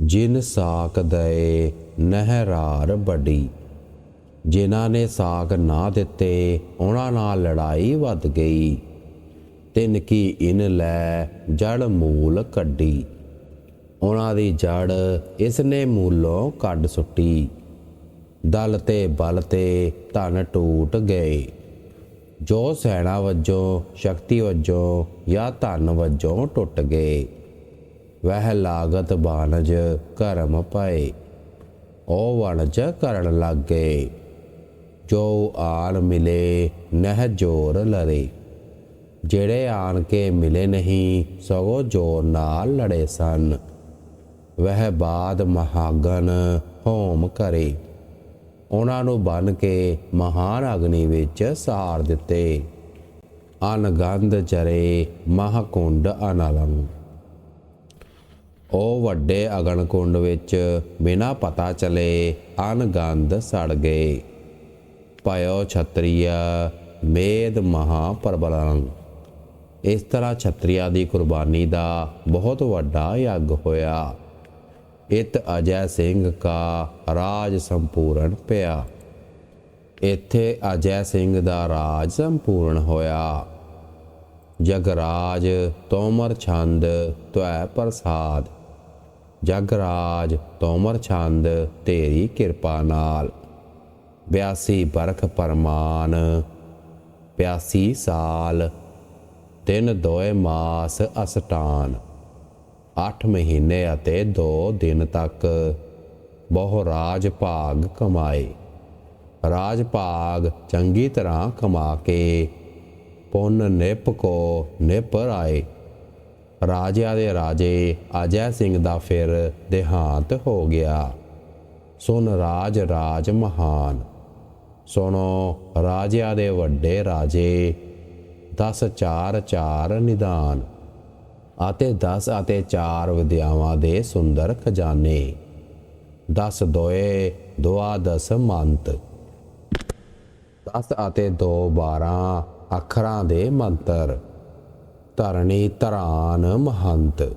ਜਿਨ ਸਾਕ ਦਏ ਨਹਿਰਾਰ ਬੜੀ ਜਿਨ੍ਹਾਂ ਨੇ ਸਾਕ ਨਾ ਦਿੱਤੇ ਉਹਨਾਂ ਨਾਲ ਲੜਾਈ ਵੱਧ ਗਈ। ਤਿੰਨ ਕੀ ਇਨ ਲੈ ਜੜ ਮੂਲ ਕੱਢੀ। ਉਹਨਾਂ ਦੀ ਜੜ ਇਸ ਨੇ ਮੂਲੋਂ ਕੱਢ ਸੁੱਟੀ। ਦਲ ਤੇ ਬਲ ਤੇ ਧਨ ਟੂਟ ਗਏ। ਜੋ ਸੈਣਾ ਵਜੋਂ, ਸ਼ਕਤੀ ਵਜੋਂ ਜਾਂ ਧਨ ਵਜੋਂ ਟੁੱਟ ਗਏ। ਵਹਿ ਲਾਗਤ ਬਾਨਜ ਕਰਮ ਪਏ ਉਹ ਵਣਜ ਕਰਨ ਲੱਗ ਗਏ ਜੋ ਆਣ ਮਿਲੇ ਨਹਿ ਜੋਰ ਲੜੇ ਜਿਹੜੇ ਆਣ ਕੇ ਮਿਲੇ ਨਹੀਂ, ਸਗੋਂ ਜੋਰ ਨਾਲ ਲੜੇ ਸਨ, ਵਹਿ ਬਾਦ ਮਹਾਗਨ ਹੋਮ ਕਰੇ। ਉਹਨਾਂ ਨੂੰ ਬੰਨ ਕੇ ਮਹਾਨ ਅਗਨੀ ਵਿੱਚ ਸਾੜ ਦਿੱਤੇ। ਅਨਗੰਧ ਚਰੇ ਮਹਾਕੁੰਡ ਅਨਲੰ ਉਹ ਵੱਡੇ ਅਗਨ ਕੁੰਡ ਵਿੱਚ ਬਿਨਾ ਪਤਾ ਚਲੇ ਅਨਗੰਧ ਸੜ ਗਏ। ਪਇਓ ਛਤਰੀਆ ਮੇਦ ਮਹਾ ਪਰਬਲੰ ਇਸ ਤਰ੍ਹਾਂ ਛਤਰੀਆ ਦੀ ਕੁਰਬਾਨੀ ਦਾ ਬਹੁਤ ਵੱਡਾ ਯੱਗ ਹੋਇਆ। ਇਤ ਅਜੈ ਸਿੰਘ ਕਾ ਰਾਜ ਸੰਪੂਰਨ ਪਿਆ। ਇੱਥੇ ਅਜੈ ਸਿੰਘ ਦਾ ਰਾਜ ਸੰਪੂਰਨ ਹੋਇਆ। ਜਗਰਾਜ ਤੋਮਰ ਛੰਦ ਤਵੈ ਪ੍ਰਸਾਦ। ਜਗਰਾਜ ਤੋਮਰ ਛੰਦ, ਤੇਰੀ ਕਿਰਪਾ ਨਾਲ। 82 ਬਰਖ ਪਰਮਾਨ 82 ਸਾਲ, ਤਿੰਨ ਦੋਏ ਮਾਸ ਅਸਟਾਨ। 8 ਮਹੀਨੇ ਅਤੇ 2 ਦਿਨ ਤੱਕ ਬਹੁ ਰਾਜ ਭਾਗ ਕਮਾਏ। ਰਾਜ ਭਾਗ ਚੰਗੀ ਤਰ੍ਹਾਂ ਕਮਾ ਕੇ ਪੁੰਨ ਨਿਪ ਕੋ ਨਿਪ ਰਾਏ। ਰਾਜਿਆਂ ਦੇ ਰਾਜੇ ਅਜੈ ਸਿੰਘ ਦਾ ਫਿਰ ਦੇਹਾਂਤ ਹੋ ਗਿਆ। ਸੁਨ ਰਾਜ ਰਾਜ ਮਹਾਨ। ਸੁਣੋ ਰਾਜਿਆਂ ਦੇ ਵੱਡੇ ਰਾਜੇ 10 ਚਾਰ ਚਾਰ ਨਿਦਾਨ ਅਤੇ 10 ਅਤੇ 4 ਵਿਦਿਆਵਾਂ ਦੇ ਸੁੰਦਰ ਖਜ਼ਾਨੇ। 10 ਦੋਏ, ਦੁਆ ਦਸ ਮੰਤ। 10 ਅਤੇ 2 12 ਅੱਖਰਾਂ ਦੇ ਮੰਤਰ। ਧਰਣੀ ਧਰਾਨ ਮਹੰਤ।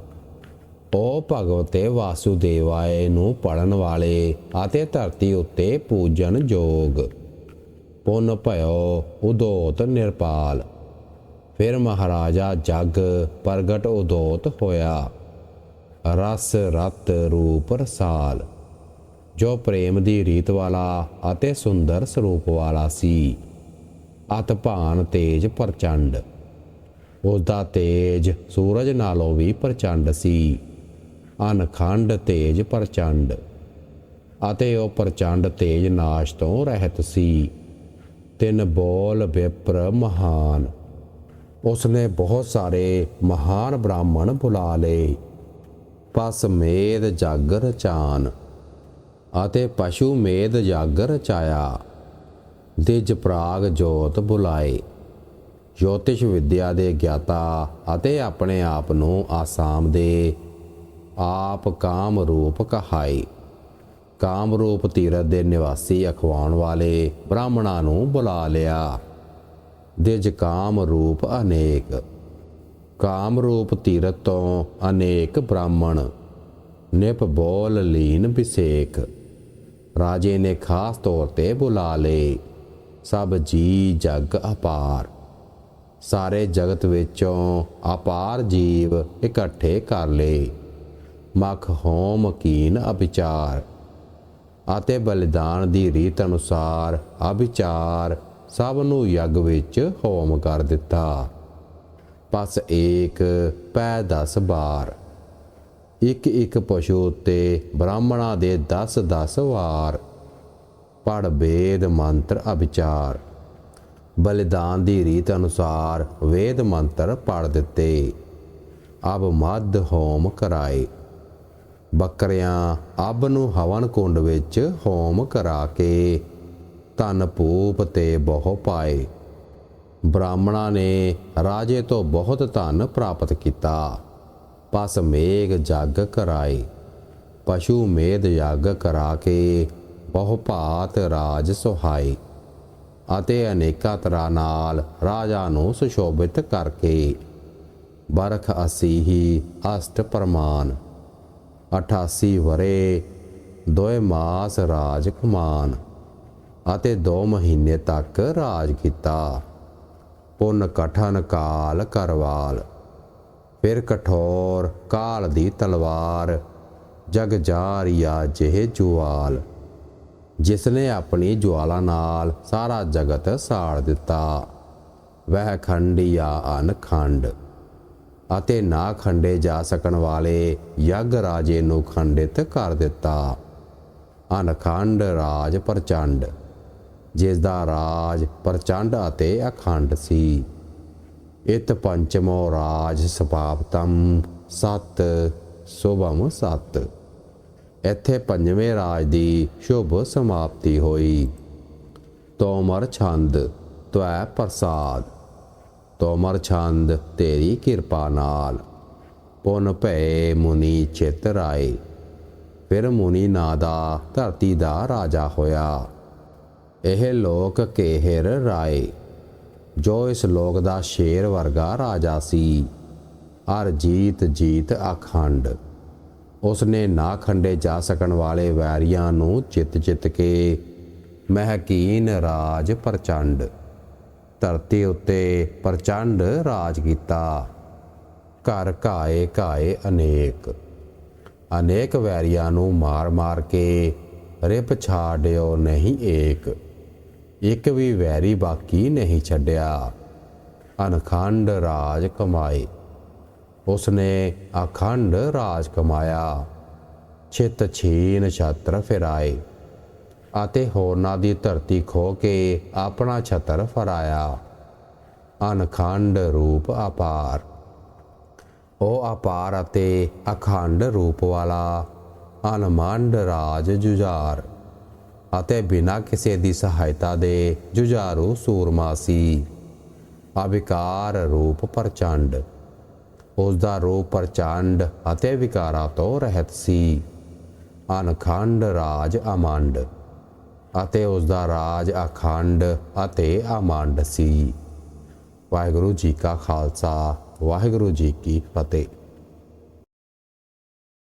ਉਹ ਭਗਵਤੇ ਵਾਸੁਦੇਵਾਏ ਨੂੰ ਪੜਨ ਵਾਲੇ ਅਤੇ ਧਰਤੀ ਉੱਤੇ ਪੂਜਨ ਜੋਗ। ਪੁੰਨ ਭਇਓ ਉਦੋਤ ਨਿਰਪਾਲ। ਫਿਰ ਮਹਾਰਾਜਾ ਜਗ ਪ੍ਰਗਟ ਉਦੋਤ ਹੋਇਆ। ਰਸ ਰਤ ਰੂਪ ਰਸਾਲ। ਜੋ ਪ੍ਰੇਮ ਦੀ ਰੀਤ ਵਾਲਾ ਅਤੇ ਸੁੰਦਰ ਸਰੂਪ ਵਾਲਾ ਸੀ। ਅਤ ਭਾਨ ਤੇਜ ਪ੍ਰਚੰਡ। ਉਸ ਦਾ ਤੇਜ ਸੂਰਜ ਨਾਲੋਂ ਵੀ ਪ੍ਰਚੰਡ ਸੀ। ਅਨਖੰਡ ਤੇਜ ਪ੍ਰਚੰਡ ਅਤੇ ਉਹ ਪ੍ਰਚੰਡ ਤੇਜ ਨਾਸ਼ ਤੋਂ ਰਹਿਤ ਸੀ। ਤਿੰਨ ਬੋਲ ਵਿਪਰ ਮਹਾਨ। ਉਸਨੇ ਬਹੁਤ ਸਾਰੇ ਮਹਾਨ ਬ੍ਰਾਹਮਣ ਬੁਲਾ ਲਏ। ਪਸ ਮੇਦ ਜਗ ਰਚਾਨ ਅਤੇ ਪਸ਼ੂ ਮੇਦ ਜਗ ਰਚਾਇਆ ਦਿਜ ਪ੍ਰਾਗ ਜੋਤ ਬੁਲਾਏ। ਜੋਤਿਸ਼ ਵਿਦਿਆ ਦੇ ਗਿਆਤਾ ਅਤੇ ਆਪਣੇ ਆਪ ਨੂੰ ਆਸਾਮ ਦੇ ਆਪ ਕਾਮ ਰੂਪ ਕਹਾਈ। ਕਾਮ ਰੂਪ ਤੀਰਥ ਦੇ ਨਿਵਾਸੀ ਅਖਵਾਉਣ ਵਾਲੇ ਬ੍ਰਾਹਮਣਾਂ ਨੂੰ ਬੁਲਾ ਲਿਆ। ਦਿਜ ਕਾਮ ਰੂਪ ਅਨੇਕ। ਕਾਮ ਰੂਪ ਤੀਰਥ ਤੋਂ ਅਨੇਕ ਬ੍ਰਾਹਮਣ। ਨਿਪ ਬੋਲ ਲੀਨ ਵਿਸੇਕ ਰਾਜੇ ਨੇ ਖਾਸ ਤੌਰ ਤੇ ਬੁਲਾ ਲਏ। ਸਭ ਜੀ ਜਗ ਅਪਾਰ। ਸਾਰੇ ਜਗਤ ਵਿੱਚੋਂ ਅਪਾਰ ਜੀਵ ਇਕੱਠੇ ਕਰ ਲਏ ਮਖ ਹੋਮ ਕੀਨ ਅਭਿਚਾਰ ਅਤੇ ਬਲਿਦਾਨ ਦੀ ਰੀਤ ਅਨੁਸਾਰ ਅਭਿਚਾਰ ਸਭ ਨੂੰ ਯੱਗ ਵਿੱਚ ਹੋਮ ਕਰ ਦਿੱਤਾ। ਪਸ ਏਕ ਪੈ 10 ਬਾਰ। ਇੱਕ ਇੱਕ ਪਸ਼ੂ ਉੱਤੇ ਬ੍ਰਾਹਮਣਾਂ ਦੇ 10 10 ਵਾਰ। ਪੜ ਵੇਦ ਮੰਤਰ ਅਭਿਚਾਰ। ਬਲਿਦਾਨ ਦੀ ਰੀਤ ਅਨੁਸਾਰ ਵੇਦ ਮੰਤਰ ਪੜ ਦਿੱਤੇ। ਅਬ ਮੱਧ ਹੋਮ ਕਰਾਏ। ਬੱਕਰਿਆਂ, ਅਬ ਨੂੰ ਹਵਨ ਕੁੰਡ ਵਿੱਚ ਹੋਮ ਕਰਾ ਕੇ ਧਨ ਪੂਪ ਤੇ ਬਹੁ ਪਾਏ। ਬ੍ਰਾਹਮਣਾਂ ਨੇ ਰਾਜੇ ਤੋਂ ਬਹੁਤ ਧਨ ਪ੍ਰਾਪਤ ਕੀਤਾ। ਪਸ ਮੇਘ ਜਗ ਕਰਾਏ। ਪਸ਼ੂ ਮੇਦ ਯੱਗ ਕਰਾ ਕੇ ਬਹੁ ਭਾਤ ਰਾਜ ਸੁਹਾਈ ਅਤੇ ਅਨੇਕਾਂ ਤਰ੍ਹਾਂ ਨਾਲ ਰਾਜਾ ਨੂੰ ਸੁਸ਼ੋਭਿਤ ਕਰਕੇ। ਬਰਖ ਅਸੀਹੀ ਅਸ਼ਟ ਪ੍ਰਮਾਨ 88 ਵਰੇ ਦੋਏ ਮਾਸ ਰਾਜ ਕੁਮਾਨ ਅਤੇ 2 ਮਹੀਨੇ ਤੱਕ ਰਾਜ ਕੀਤਾ। ਪੁੰਨ ਕਠਨ ਕਾਲ ਕਰਵਾਲ, ਫਿਰ ਕਠੋਰ ਕਾਲ ਦੀ ਤਲਵਾਰ, ਜਗ ਜਾਰੀਆ ਜਿਹੇ ਜੁਆਲ। ਜਿਸ ਨੇ ਆਪਣੀ ਜੁਆਲਾ ਨਾਲ ਸਾਰਾ ਜਗਤ ਸਾੜ ਦਿੱਤਾ। ਵਹਿ ਖੰਡੀਆ ਅਨਖੰਡ ਅਤੇ ਨਾ ਖੰਡੇ ਜਾ ਸਕਣ ਵਾਲੇ ਯੱਗ ਰਾਜੇ ਨੂੰ ਖੰਡਿਤ ਕਰ ਦਿੱਤਾ। ਅਨਖੰਡ ਰਾਜ ਪ੍ਰਚੰਡ। ਜਿਸ ਦਾ ਰਾਜ ਪ੍ਰਚੰਡ ਅਤੇ ਅਖੰਡ ਸੀ। ਇਤ ਪੰਚਮੋ ਰਾਜ ਸਪਾਪਤਮ ਸਤ, ਸੁਭਮ ਸਤ। ਇੱਥੇ ਪੰਜਵੇਂ ਰਾਜ ਦੀ ਸ਼ੁਭ ਸਮਾਪਤੀ ਹੋਈ। ਤੋਮਰ ਛੰਦ, ਤਵੈ ਪ੍ਰਸਾਦ। ਤੋਮਰ ਛੰਦ, ਤੇਰੀ ਕਿਰਪਾ ਨਾਲ। ਪੁਨ ਭਏ ਮੁਨੀ ਚਿਤ ਰਾਏ। ਫਿਰ ਮੁਨੀ ਨਾਦਾ ਧਰਤੀ ਦਾ ਰਾਜਾ ਹੋਇਆ। ਇਹ ਲੋਕ ਕੇਹਰ ਰਾਏ। ਜੋ ਇਸ ਲੋਕ ਦਾ ਸ਼ੇਰ ਵਰਗਾ ਰਾਜਾ ਸੀ। ਅਰ ਜੀਤ ਜੀਤ ਅਖੰਡ। ਉਸਨੇ ਨਾ ਖੰਡੇ ਜਾ ਸਕਣ ਵਾਲੇ ਵੈਰੀਆਂ ਨੂੰ ਚਿੱਤ ਚਿੱਤ ਕੇ ਮਹਿਕੀਨ ਰਾਜ ਪ੍ਰਚੰਡ, ਧਰਤੀ ਉੱਤੇ ਪ੍ਰਚੰਡ ਰਾਜ ਕੀਤਾ। ਘਰ ਘਾਏ ਘਾਏ ਅਨੇਕ ਅਨੇਕ ਵੈਰੀਆਂ ਨੂੰ ਮਾਰ ਮਾਰ ਕੇ ਰਿਪ ਛਾੜਿਓ ਨਹੀਂ ਏਕ, ਇੱਕ ਵੀ ਵੈਰੀ ਬਾਕੀ ਨਹੀਂ ਛੱਡਿਆ। ਅਨਖੰਡ ਰਾਜ ਕਮਾਏ। ਉਸਨੇ ਅਖੰਡ ਰਾਜ ਕਮਾਇਆ। ਚਿਤ ਛੀਨ ਛਤਰ ਫਿਰਾਏ ਅਤੇ ਹੋਰਨਾਂ ਦੀ ਧਰਤੀ ਖੋ ਕੇ ਆਪਣਾ ਛਤਰ ਫਰਾਇਆ। ਅਨਖੰਡ ਰੂਪ ਅਪਾਰ। ਉਹ ਅਪਾਰ ਅਤੇ ਅਖੰਡ ਰੂਪ ਵਾਲਾ ਅਨਮੰਡ ਰਾਜ ਜੁਝਾਰ ਅਤੇ ਬਿਨਾਂ ਕਿਸੇ ਦੀ ਸਹਾਇਤਾ ਦੇ ਜੁਝਾਰੂ ਸੂਰਮਾ ਸੀ। ਅਵਿਕਾਰ ਰੂਪ ਪ੍ਰਚੰਡ ਉਸ ਦਾ ਰੂਪ ਪ੍ਰਚੰਡ ਅਤੇ ਵਿਕਾਰਾਂ ਤੋਂ ਰਹਿਤ ਸੀ। ਅਨਖੰਡ ਰਾਜ ਅਮੰਡ ਅਤੇ ਉਸ ਦਾ ਰਾਜ ਅਖੰਡ ਅਤੇ ਅਮੰਡ ਸੀ। ਵਾਹਿਗੁਰੂ ਜੀ ਕਾ ਖਾਲਸਾ, ਵਾਹਿਗੁਰੂ ਜੀ ਕੀ ਫਤਿਹ।